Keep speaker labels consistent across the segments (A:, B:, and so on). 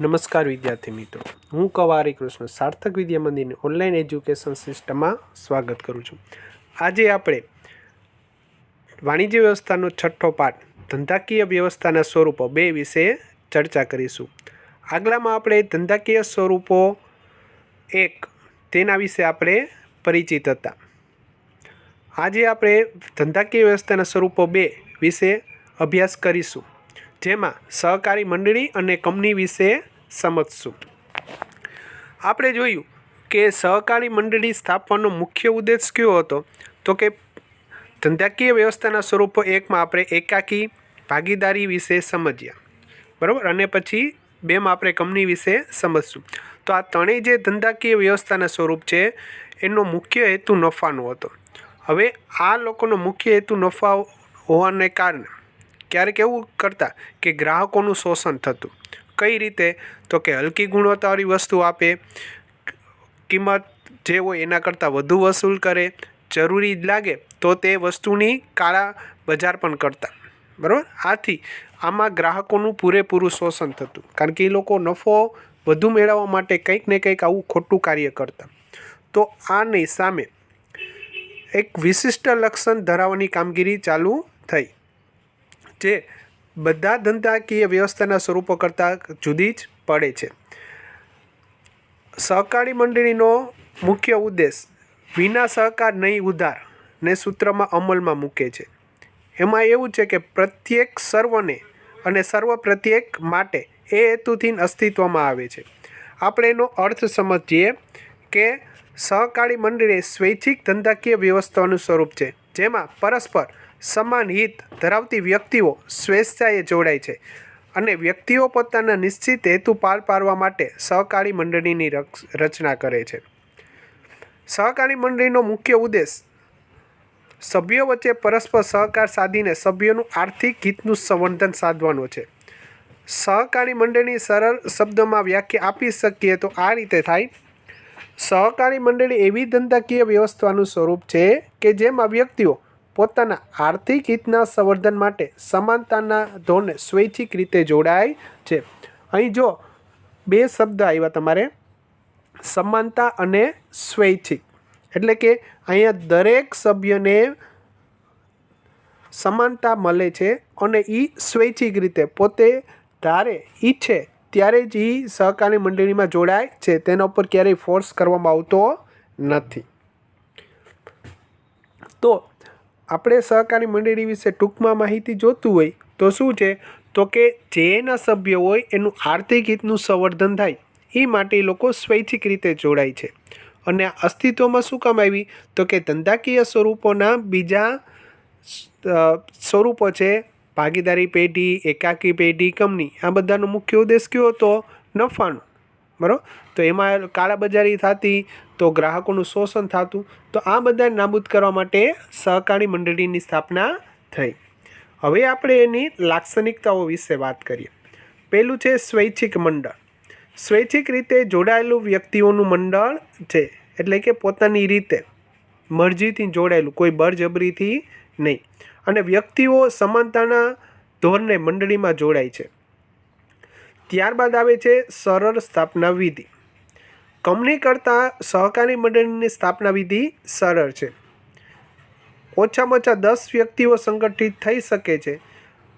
A: નમસ્કાર વિદ્યાર્થી મિત્રો. હું કવારી કૃષ્ણ, સાર્થક વિદ્યા મંદિરની ઓનલાઈન એજ્યુકેશન સિસ્ટમમાં સ્વાગત કરું છું. આજે આપણે વાણિજ્ય વ્યવસ્થાનો છઠ્ઠો પાઠ, ધંધાકીય વ્યવસ્થાના સ્વરૂપો બે વિશે ચર્ચા કરીશું. આગલામાં આપણે ધંધાકીય સ્વરૂપો એક, તેના વિશે આપણે પરિચિત હતા. આજે આપણે ધંધાકીય વ્યવસ્થાના સ્વરૂપો બે વિશે અભ્યાસ કરીશું. જેમાં સહકારી મંડળી અને કંપની વિશે સમજશું. આપણે જોયું કે સહકારી મંડળી સ્થાપવાનો મુખ્ય ઉદ્દેશ કયો હતો? તો કે ધંધાકીય વ્યવસ્થાના સ્વરૂપો એકમાં આપણે એકાકી, ભાગીદારી વિશે સમજ્યા. બરાબર? અને પછી બેમાં આપણે કંપની વિશે સમજશું. તો આ ત્રણેય જે ધંધાકીય વ્યવસ્થાના સ્વરૂપ છે, એનો મુખ્ય હેતુ નફાનો હતો. હવે આ લોકોનો મુખ્ય હેતુ નફા હોવાને કારણે ક્યારેક એવું કરતા કે ગ્રાહકોનું શોષણ થતું. કઈ રીતે? તો કે હલકી ગુણવત્તાવાળી વસ્તુ આપે, કિંમત જે હોય એના કરતાં વધુ વસૂલ કરે, જરૂરી લાગે તો તે વસ્તુની કાળા બજાર પણ કરતા. બરાબર? આથી આમાં ગ્રાહકોનું પૂરેપૂરું શોષણ થતું. કારણ કે એ લોકો નફો વધુ મેળવવા માટે કંઈક ને કંઈક આવું ખોટું કાર્ય કરતા. તો આની સામે એક વિશિષ્ટ લક્ષણ ધરાવવાની કામગીરી ચાલુ થઈ. જે બધા ધંધાકીય વ્યવસ્થાના સ્વરૂપો કરતાં જુદી જ પડે છે. સહકારી મંડળીનો મુખ્ય ઉદ્દેશ વિના સહકાર નહીં ઉધાર ને સૂત્રમાં અમલમાં મૂકે છે. એમાં એવું છે કે પ્રત્યેક સર્વને અને સર્વ પ્રત્યેક માટે એ હેતુથી અસ્તિત્વમાં આવે છે. આપણે એનો અર્થ સમજીએ કે સહકારી મંડળી સ્વૈચ્છિક ધંધાકીય વ્યવસ્થાનું સ્વરૂપ છે, જેમાં પરસ્પર સમાન હિત ધરાવતી વ્યક્તિઓ સ્વેચ્છાએ જોડાય છે અને વ્યક્તિઓ પોતાના નિશ્ચિત હેતુ પાર પાડવા માટે સહકારી મંડળીની રચના કરે છે. સહકારી મંડળીનો મુખ્ય ઉદ્દેશ સભ્યો વચ્ચે પરસ્પર સહકાર સાધીને સભ્યોનું આર્થિક હિતનું સંવર્ધન સાધવાનો છે. સહકારી મંડળની સરળ શબ્દમાં વ્યાખ્યા આપી શકીએ તો આ રીતે થાય. સહકારી મંડળી એવી ધંધાકીય વ્યવસ્થાનું સ્વરૂપ છે કે જેમાં વ્યક્તિઓ પોતાના આર્થિક હિતના સંવર્ધન માટે સમાનતાના ધોરણે સ્વૈચ્છિક રીતે જોડાય છે. અહીં જો બે શબ્દ આવ્યા તમારે. સમાનતા અને સ્વૈચ્છિક. એટલે કે અહીંયા દરેક સભ્યને સમાનતા મળે છે અને એ સ્વૈચ્છિક રીતે પોતે ધારે, ઈચ્છે ત્યારે જ એ સહકારી મંડળીમાં જોડાય છે. તેના ઉપર ક્યારેય ફોર્સ કરવામાં આવતો નથી. તો આપણે સહકારી મંડળી વિશે ટૂંકમાં માહિતી જોતું હોય, તો શું છે? તો કે જે એના સભ્ય હોય, એનું આર્થિક હિતનું સંવર્ધન થાય. એ માટે લોકો સ્વૈચ્છિક રીતે જોડાય છે. અને આ અસ્તિત્વમાં શું કામ આવી? તો કે ધંધાકીય સ્વરૂપોના બીજા સ્વરૂપો છે. ભાગીદારી પેઢી, એકાકી પેઢી, કંપની. આ બધાનો મુખ્ય ઉદ્દેશ કયો હતો? નફાનો. બરાબર? તો એમાં કાળાબજારી થતી, તો ગ્રાહકોનું શોષણ થતું, તો આ બધા નાબૂદ કરવા માટે સહકારી મંડળીની સ્થાપના થઈ. હવે આપણે એની લાક્ષણિકતાઓ વિશે વાત કરીએ. પહેલું છે સ્વૈચ્છિક મંડળ. સ્વૈચ્છિક રીતે જોડાયેલું વ્યક્તિઓનું મંડળ છે, એટલે કે પોતાની રીતે મરજીથી જોડાયેલું, કોઈ બળજબરીથી નહીં. અને વ્યક્તિઓ સમાનતાના ધોરણે મંડળીમાં જોડાય છે. ત્યારબાદ આવે છે સરળ સ્થાપના વિધિ. કંપની કરતાં સહકારી મંડળીની સ્થાપના વિધિ સરળ છે. ઓછામાં ઓછા દસ વ્યક્તિઓ સંગઠિત થઈ શકે છે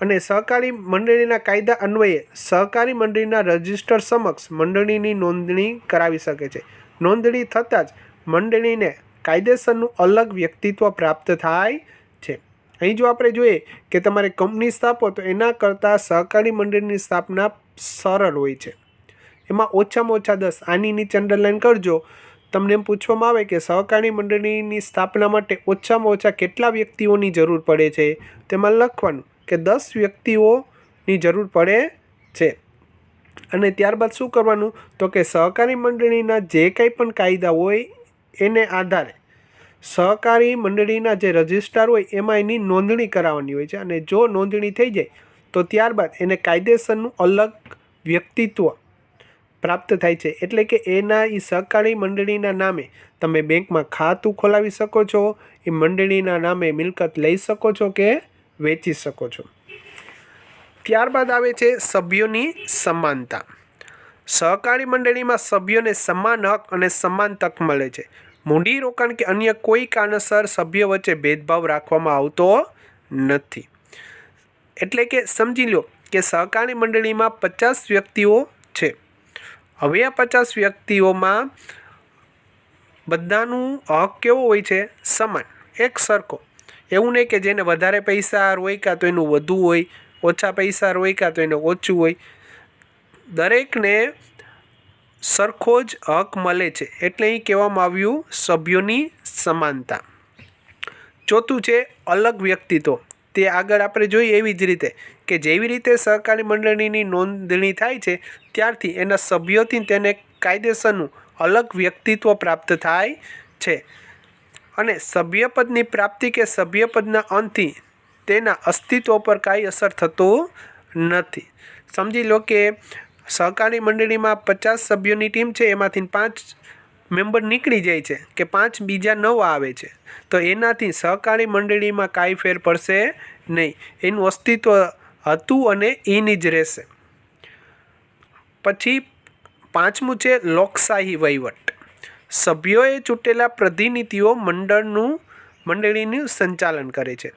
A: અને સહકારી મંડળીના કાયદા અન્વયે સહકારી મંડળીના રજિસ્ટર સમક્ષ મંડળીની નોંધણી કરાવી શકે છે. નોંધણી થતાં જ મંડળીને કાયદેસરનું અલગ વ્યક્તિત્વ પ્રાપ્ત થાય છે. અહીં જો આપણે જોઈએ કે તમારે કંપની સ્થાપો તો એના કરતાં સહકારી મંડળીની સ્થાપના સરળ હોય છે. એમાં ઓછામાં ઓછા દસ આની નીચે અંડરલાઈન કરજો. તમને એમ પૂછવામાં આવે કે સહકારી મંડળીની સ્થાપના માટે ઓછામાં ઓછા કેટલા વ્યક્તિઓની જરૂર પડે છે? તેમાં લખવાનું કે દસ વ્યક્તિઓની જરૂર પડે છે. અને ત્યારબાદ શું કરવાનું? તો કે સહકારી મંડળીના જે કંઈ પણ કાયદા હોય એને આધારે સહકારી મંડળીના જે રજિસ્ટ્રાર હોય એમાં એની નોંધણી કરાવવાની હોય છે. અને જો નોંધણી થઈ જાય તો ત્યારબાદ એને કાયદેસરનું અલગ વ્યક્તિત્વ પ્રાપ્ત થાય છે. એટલે કે એના એ સહકારી મંડળીના નામે તમે બેંકમાં ખાતું ખોલાવી શકો છો એ મંડળીના નામે મિલકત લઈ શકો છો કે વેચી શકો છો. ત્યારબાદ આવે છે સભ્યોની સમાનતા. સહકારી મંડળીમાં સભ્યોને સમાન હક અને સમાન તક મળે છે. મૂડીરોકાણ કે અન્ય કોઈ કારણસર સભ્યો વચ્ચે ભેદભાવ રાખવામાં આવતો નથી. એટલે કે સમજી લો કે સહકારી મંડળીમાં પચાસ વ્યક્તિઓ છે. હવે આ પચાસ વ્યક્તિઓમાં બધાનું હક કેવો હોય છે? સમાન. એક સરખો. એવું નહીં કે જેને વધારે પૈસા રોક્યા તો એનું વધુ હોય, ઓછા પૈસા રોયકા તો એનું ઓછું હોય. દરેકને સરખો જ હક મળે છે. એટલે અહીં કહેવામાં આવ્યું સભ્યોની સમાનતા. ચોથું છે અલગ વ્યક્તિત્વ. તે આગળ આપણે જોઈએ એવી જ રીતે કે જેવી રીતે સહકારી મંડળીની નોંધણી થાય છે, ત્યારથી એના સભ્યોથી તેને કાયદેસરનું અલગ વ્યક્તિત્વ પ્રાપ્ત થાય છે. અને સભ્યપદની પ્રાપ્તિ કે સભ્યપદના અંતથી તેના અસ્તિત્વ પર કાંઈ અસર થતું નથી. સમજી લો કે સહકારી મંડળીમાં પચાસ સભ્યોની ટીમ છે, એમાંથી પાંચ મેમ્બર નીકળી જાય છે કે પાંચ બીજા નવા આવે છે. તો એનાથી સહકારી મંડળીમાં કાંઈ ફેર પડશે નહીં. એનું અસ્તિત્વ હતું અને એની જ રહેશે. પછી પાંચમું છે લોકશાહી વહીવટ. સભ્યોએ ચૂંટેલા પ્રતિનિધિઓ મંડળનું, મંડળીનું સંચાલન કરે છે.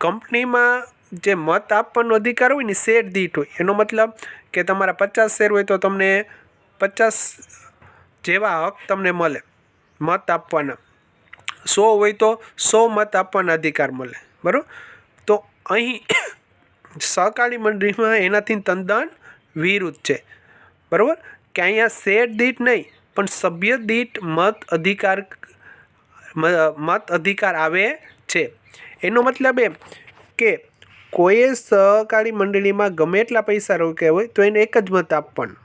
A: કંપનીમાં જે મત આપવાનો અધિકાર હોય ને શેર દીઠ હોય. એનો મતલબ કે તમારા પચાસ શેર હોય તો તમને પચાસ જેવા હક તમને મળે, મત આપવાના. સો હોય તો સો મત આપવાના અધિકાર મળે, બરાબર? તો અહીં સહકારી મંડળીમાં એનાથી તદ્દન વિરુદ્ધ છે, બરાબર? કે અહીંયા શેર દીઠ નહીં, પણ સભ્ય દીઠ મત અધિકાર મત અધિકાર આવે છે. એનો મતલબ એમ કે કોઈએ સહકારી મંડળીમાં ગમે એટલા પૈસા રોક્યા હોય તો એને એક જ મત આપવાનો.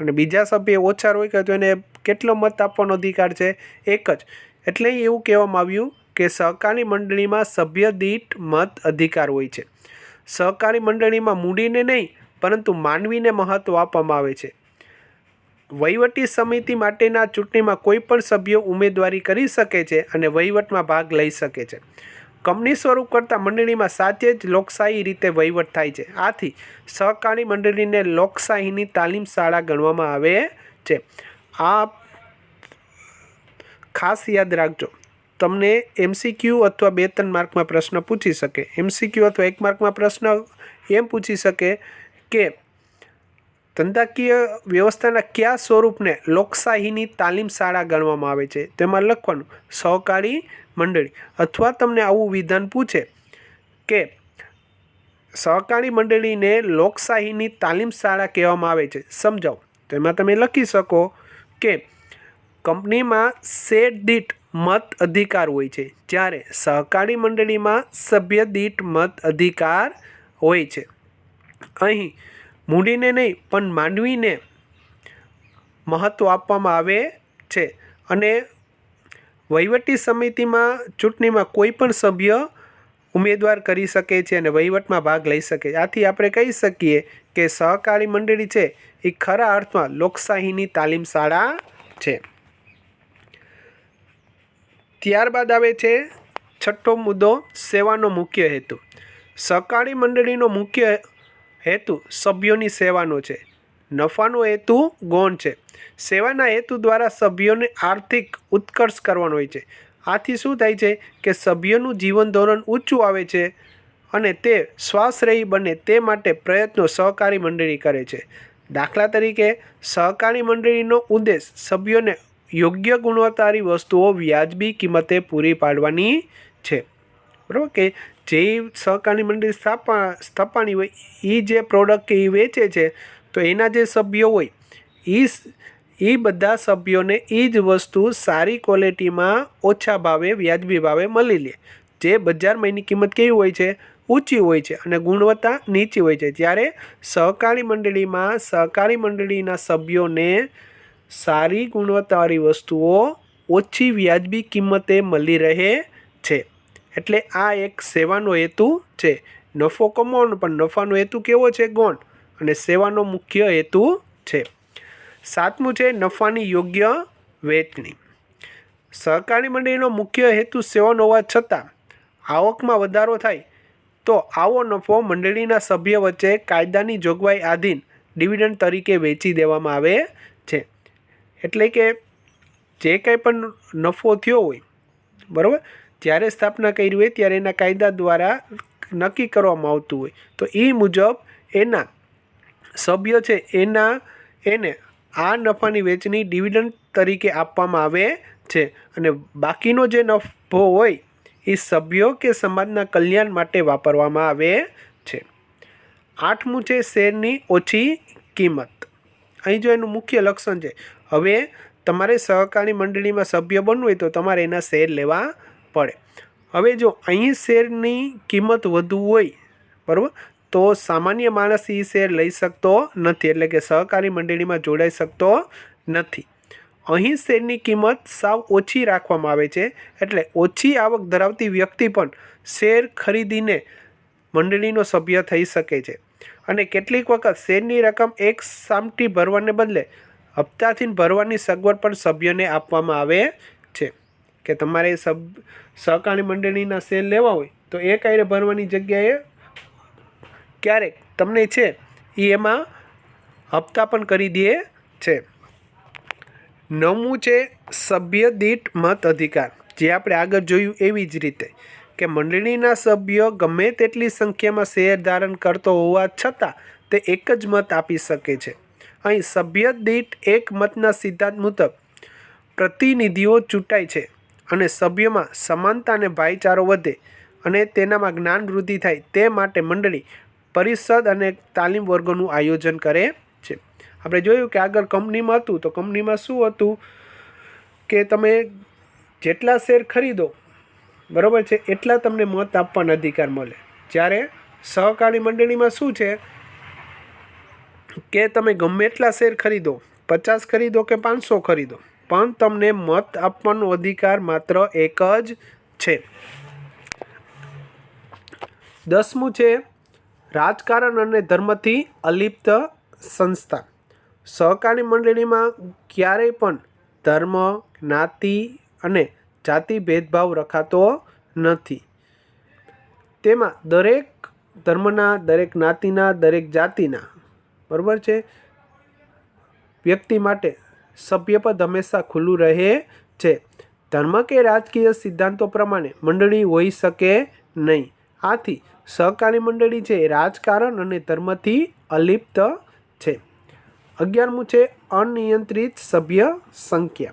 A: અને બીજા સભ્ય ઓછા રોક્યા તો એને કેટલો મત આપવાનો અધિકાર છે, એક જ. એટલે એવું કહેવામાં આવ્યું કે સહકારી મંડળીમાં સભ્ય દીઠ મત અધિકાર હોય છે. સહકારી મંડળીમાં મૂડીને નહીં, પરંતુ માનવીને મહત્ત્વ આપવામાં આવે છે. વહીવટી સમિતિ માટેના ચૂંટણીમાં કોઈ પણ સભ્યો ઉમેદવારી કરી શકે છે અને વહીવટમાં ભાગ લઈ શકે છે. કંપની સ્વરૂપ કરતાં મંડળીમાં સાચે જ લોકશાહી રીતે વહીવટ થાય છે. આથી સહકારી મંડળીને લોકશાહીની તાલીમ શાળા ગણવામાં આવે છે. આ ખાસ યાદ રાખજો, તમને એમસીક્યુ અથવા બે ત્રણ માર્કમાં પ્રશ્ન પૂછી શકે. એમસીક્યુ અથવા એક માર્કમાં પ્રશ્ન એમ પૂછી શકે કે ધંધાકીય વ્યવસ્થાના કયા સ્વરૂપને લોકશાહીની તાલીમ શાળા ગણવામાં આવે છે? તેમાં લખવાનું, સહકારી મંડળી. અથવા તમને આવું વિધાન પૂછે કે, સહકારી મંડળીને લોકશાહીની તાલીમ શાળા કહેવામાં આવે છે. સમજાવો. તેમાં તમે લખી શકો કે, કંપનીમાં શેર દીઠ મત અધિકાર હોય છે, જ્યારે સહકારી મંડળીમાં સભ્ય દીઠ મત અધિકાર હોય છે. અહીં મૂડીને નહીં, પણ માનવીને મહત્ત્વ આપવામાં આવે છે. અને વહીવટી સમિતિમાં ચૂંટણીમાં કોઈ પણ સભ્ય ઉમેદવાર કરી શકે છે અને વહીવટમાં ભાગ લઈ શકે. છે આથી આપણે કહી શકીએ કે સહકારી મંડળી છે, એ ખરા અર્થમાં લોકશાહીની તાલીમ શાળા છે. ત્યારબાદ આવે છે છઠ્ઠો મુદ્દો, સેવાનો મુખ્ય હેતુ. સહકારી મંડળીનો મુખ્ય હેતુ સભ્યોની સેવાનો છે. નફાનો હેતુ ગૌણ છે. સેવાના હેતુ દ્વારા સભ્યોને આર્થિક ઉત્કર્ષ કરવાનો હોય છે. આથી શું થાય છે કે સભ્યોનું જીવન ધોરણ ઊંચું આવે છે અને તે શ્વાસરહી બને તે માટે પ્રયત્નો સહકારી મંડળી કરે છે. દાખલા તરીકે, સહકારી મંડળીનો ઉદ્દેશ સભ્યોને યોગ્ય ગુણવત્તાની વસ્તુઓ વ્યાજબી કિંમતે પૂરી પાડવાની છે. બરાબર કે જે સહકારી મંડળી સ્થાપા, સ્થાપવાની હોય એ જે પ્રોડક્ટ કે એ વેચે છે, તો એના જે સભ્યો હોય એ એ બધા સભ્યોને એ જ વસ્તુ સારી ક્વોલિટીમાં ઓછા ભાવે, વ્યાજબી ભાવે મળી લે. જે બજારમાં એની કિંમત કેવી હોય છે? ઊંચી હોય છે અને ગુણવત્તા નીચી હોય છે. જ્યારે સહકારી મંડળીમાં સહકારી મંડળીના સભ્યોને સારી ગુણવત્તાવાળી વસ્તુઓ ઓછી વ્યાજબી કિંમતે મળી રહે છે. એટલે આ એક સેવાનો હેતુ છે. નફો કમાવાનો, પણ નફાનો હેતુ કેવો છે? ગૌણ. અને સેવાનો મુખ્ય હેતુ છે. સાતમું છે નફાની યોગ્ય વહેંચણી સહકારી મંડળીનો મુખ્ય હેતુ સેવાનો હોવા છતાં આવકમાં વધારો થાય તો આવો નફો મંડળીના સભ્ય વચ્ચે કાયદાની જોગવાઈ આધીન ડિવિડન્ડ તરીકે વેચી દેવામાં આવે છે. એટલે કે જે કંઈ પણ નફો થયો હોય, બરાબર? જ્યારે સ્થાપના કરી હોય ત્યારે એના કાયદા દ્વારા નક્કી કરવામાં આવતું હોય. તો એ મુજબ એના સભ્યો છે એના, એને આ નફાની વેચણી ડિવિડન્ડ તરીકે આપવામાં આવે છે. અને બાકીનો જે નફો હોય એ સભ્યો કે સમાજના કલ્યાણ માટે વાપરવામાં આવે છે. આઠમું છે શેરની ઓછી કિંમત. અહીં જો એનું મુખ્ય લક્ષણ છે, હવે તમારે સહકારી મંડળીમાં સભ્ય બનવું હોય તો તમારે એના શેર લેવા પડે. હવે જો અહીં શેરની કિંમત વધુ હોય, બરાબર, તો સામાન્ય માણસ એ શેર લઈ શકતો નથી, એટલે કે સહકારી મંડળીમાં જોડાઈ શકતો નથી. અહીં શેરની કિંમત સાવ ઓછી રાખવામાં આવે છે, એટલે ઓછી આવક ધરાવતી વ્યક્તિ પણ શેર ખરીદીને મંડળીનો સભ્ય થઈ શકે છે. અને કેટલીક વખત શેરની રકમ એક સામટી ભરવાને બદલે હપ્તાથી ભરવાની સગવડ પણ સભ્યને આપવામાં આવે છે. કે તમારે સબ, સહકારી મંડળીના શેર લેવા હોય, તો એ કાયરે ભરવાની જગ્યાએ ક્યારેક તમને છે એ એમાં હપ્તા પણ કરી દે છે. નવમું છે સભ્ય દીઠ મત અધિકાર. જે આપણે આગળ જોયું એવી જ રીતે કે મંડળીના સભ્યો ગમે તેટલી સંખ્યામાં શેર ધારણ કરતો હોવા છતાં તે એક જ મત આપી શકે છે. અહીં સભ્ય દીઠ એક મતના સિદ્ધાંત મુજબ પ્રતિનિધિઓ ચૂંટાય છે. અને સભ્યોમાં સમાનતા અને ભાઈચારો વધે અને તેનામાં જ્ઞાન વૃદ્ધિ થાય તે માટે મંડળી પરિષદ અને તાલીમ વર્ગોનું આયોજન કરે છે. આપણે જોયું કે આગળ કંપનીમાં હતું તો કંપનીમાં શું હતું કે તમે જેટલા શેર ખરીદો, બરાબર છે, એટલા તમને મત આપવાનો અધિકાર મળે. જ્યારે સહકારી મંડળીમાં શું છે કે તમે ગમે એટલા શેર ખરીદો, પચાસ ખરીદો કે પાંચસો ખરીદો પણ તમને મત આપવાનો અધિકાર માત્ર એક જ છે. દસમું છે, રાજકારણ અને ધર્મથી અલિપ્ત સંસ્થા. સહકારી મંડળીમાં ક્યારેય પણ ધર્મ, જ્ઞાતિ અને જાતિ ભેદભાવ રખાતો નથી. તેમાં દરેક ધર્મના, દરેક જ્ઞાતિના, દરેક જાતિના, બરાબર છે, વ્યક્તિ માટે સભ્યપદ હંમેશા ખુલ્લું રહે છે. ધર્મ કે રાજકીય સિદ્ધાંતો પ્રમાણે મંડળી હોઈ શકે નહીં. આથી સહકારી મંડળી છે રાજકારણ અને ધર્મથી અલિપ્ત છે. અગિયારમું છે અનિયંત્રિત સભ્ય સંખ્યા.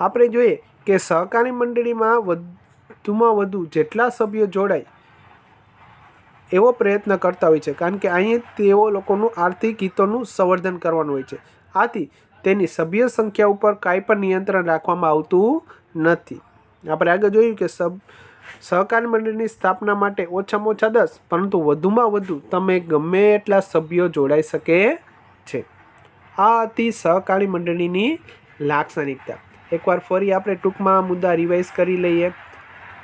A: આપણે જોઈએ કે સહકારી મંડળીમાં વધુમાં વધુ જેટલા સભ્યો જોડાય એવો પ્રયત્ન કરતા હોય છે. કારણ કે અહીં તેઓ લોકોનું આર્થિક હિતોનું સંવર્ધન કરવાનું હોય છે. આથી તેની સભ્ય સંખ્યા ઉપર કાંઈ પણ નિયંત્રણ રાખવામાં આવતું નથી. આપણે આગળ જોયું કે સબ, સહકારી મંડળની સ્થાપના માટે ઓછામાં ઓછા દસ, પરંતુ વધુમાં વધુ તમે ગમે એટલા સભ્યો જોડાઈ શકે છે. આ હતી સહકારી મંડળીની લાક્ષણિકતા. એકવાર ફરી આપણે ટૂંકમાં મુદ્દા રિવાઇઝ કરી લઈએ.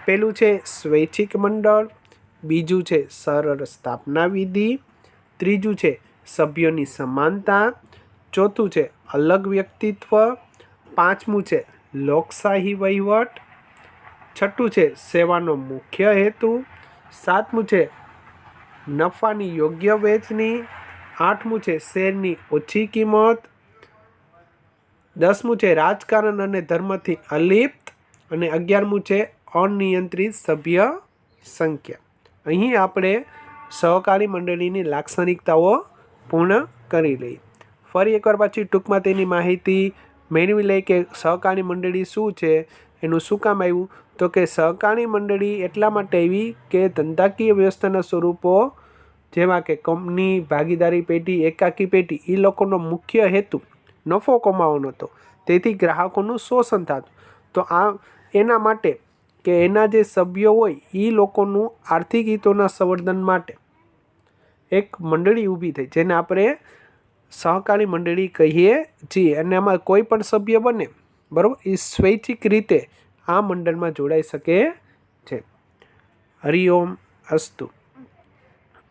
A: પહેલું છે સ્વૈચ્છિક મંડળ, બીજું છે સરળ સ્થાપના વિધિ, ત્રીજું છે સભ્યોની સમાનતા, ચોથું છે અલગ વ્યક્તિત્વ પાંચમું છે લોકશાહી વહીવટ. છઠ્ઠું છે સેવાનો મુખ્ય હેતુ. સાતમું છે નફાની યોગ્ય વેચની. આઠમું છે શેરની ઓછી કિંમત. દસમું છે રાજકારણ અને ધર્મથી અલિપ્ત. અને અગિયારમું છે અનિયંત્રિત સભ્ય સંખ્યા. અહીં આપણે સહકારી મંડળીની લાક્ષણિકતાઓ પૂર્ણ કરી લઈ ફરી એકવાર પાછી ટૂંકમાં તેની માહિતી મેળવી લઈ કે સહકારી મંડળી શું છે, એનું શું કામ આવ્યું? તો કે સહકારી મંડળી એટલા માટે આવી કે ધંધાકીય વ્યવસ્થાના સ્વરૂપો જેવા કે કંપની, ભાગીદારી પેઢી, એકાકી પેઢી એ લોકોનો મુખ્ય હેતુ નફો કમાવાનો હતો. તેથી ગ્રાહકોનું શોષણ થતું. તો આ એના માટે કે એના જે સભ્યો હોય એ લોકોનું આર્થિક હિતોના સંવર્ધન માટે એક મંડળી ઊભી થઈ, જેને આપણે સહકારી મંડળી કહીએ છીએ અને એમાં કોઈ પણ સભ્ય બને, બરાબર? એ સ્વૈચ્છિક રીતે આ મંડળમાં જોડાઈ શકે છે. હરિઓમ અસ્તુ.